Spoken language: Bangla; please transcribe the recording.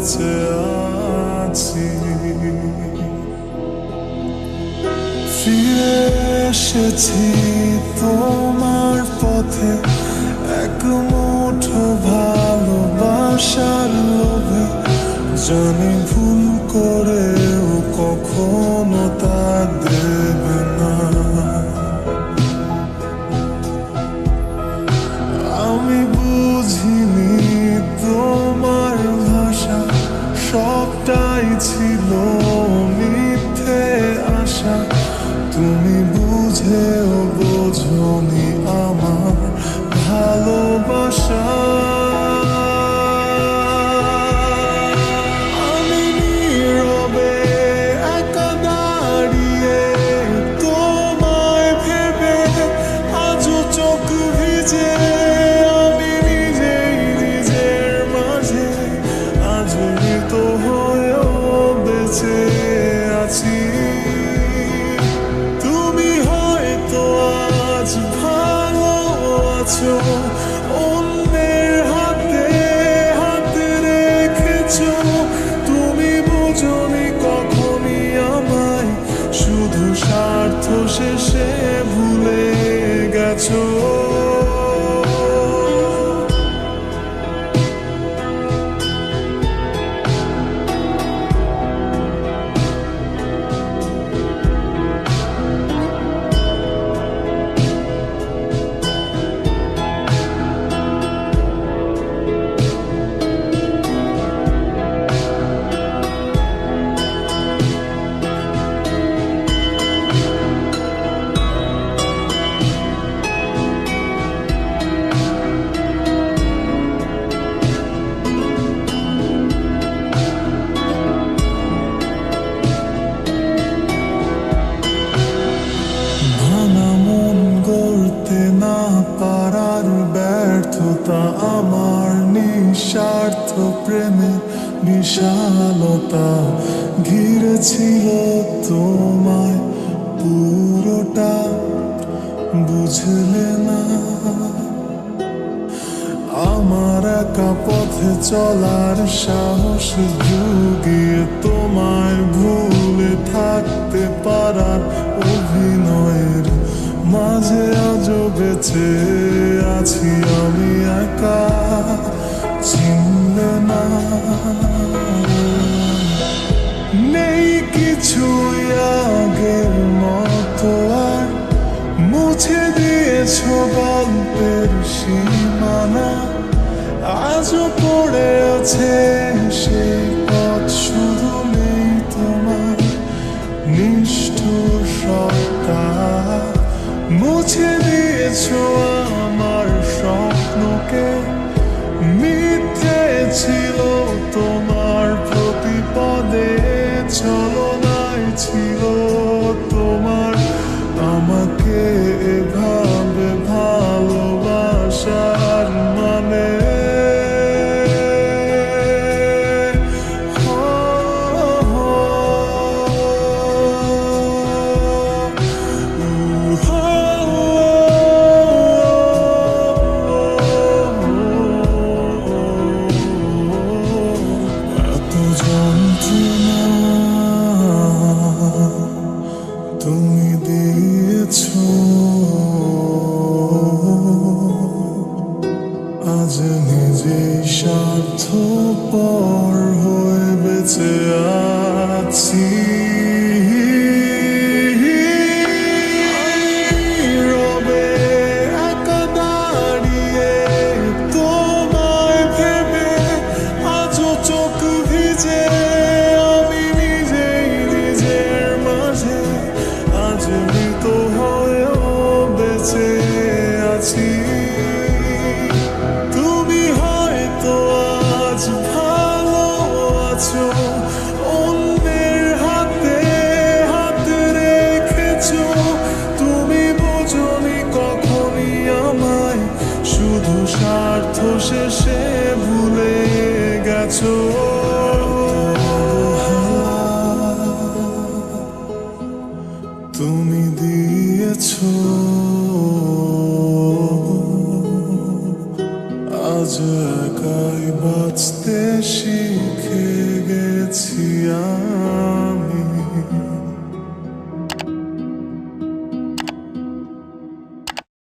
বেঁচে আছি ফিরে এসেছি তোমার পথে, এক মুঠো ভালোবাসার লোভে। জানি ভুল করেও কখনো তা দেবে না। গেছো প্রেমে বিশালতা ঘিরেছিল তোমায়। পুরোটা বুঝলে না। আমার একা পথে চলার সাহস যুগিয়ে তোমায় ভুলে থাকতে পারার অভিনয়ের মাঝে আজও বেঁচে আছি আমি একা। চিনলে না নেই কিছু আগের মতো আর। মুছে দিয়েছ গল্পের সীমানা। আজও পড়ে আছে সেই তুমি দিয়েছ। আজ নিজে স্বার্থ পর হয়ে বেঁচে আছি। তাই বাঁচতে শিখে গেছি আর